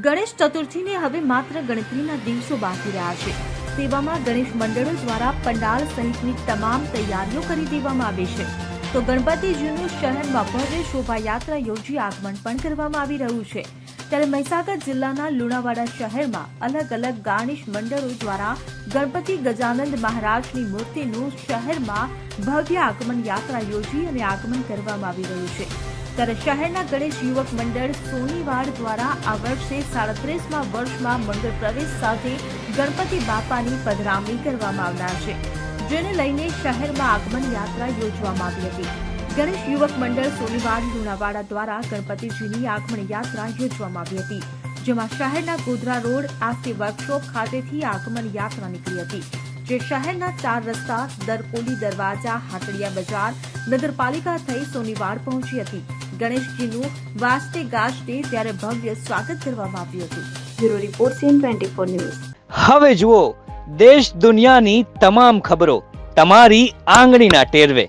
ગણેશ ચતુર્થીને હવે માત્ર ગણતરીના દિવસો બાકી રહ્યા છે. તેવામાં ગણેશ મંડળો દ્વારા પંડાલ સહિતની તમામ તૈયારીઓ કરી દેવામાં આવી છે. તો ગણપતિજીનું શહેરમાં ભવ્ય શોભાયાત્રા યોજી આગમન પણ કરવામાં આવી રહ્યું છે. ત્યારે મહીસાગર જિલ્લાના લુણાવાડા શહેરમાં અલગ અલગ ગાર્નિશ મંડળો દ્વારા ગણપતિ ગજાનંદ મહારાજની મૂર્તિનું શહેરમાં ભવ્ય આગમન યાત્રા યોજી અને આગમન કરવામાં આવી રહ્યું છે. ત્યારે શહેરના ગણેશ યુવક મંડળ સોનીવાડ દ્વારા આ વર્ષે સાડત્રીસમાં વર્ષમાં મંડળ પ્રવેશ સાથે ગણપતિ બાપાની પધરામણી કરવામાં આવનાર છે, જેને લઈને શહેરમાં આગમન યાત્રા યોજવામાં આવી હતી. ગણેશ યુવક મંડળ સોનીવાડ, લુણાવાડા દ્વારા ગણપતિજીની આગમન યાત્રા યોજવામાં આવી હતી, જેમાં શહેરના ગોધરા રોડ આસ્તી વર્કશોપ ખાતેથી આગમન યાત્રા નીકળી હતી, જે શહેરના ચાર રસ્તા દરકોલી દરવાજા, હાટડિયા બજાર, નગરપાલિકા થઈ સોનીવાડ પહોંચી હતી. ગણેશજીનું વાજતે ગાજતે ત્યારે ભવ્ય સ્વાગત કરવામાં આવ્યું હતું. Bureau report CN twenty news. હવે જુઓ, દેશ દુનિયાની તમામ ખબરો તમારી આંગળીના ટેરવે.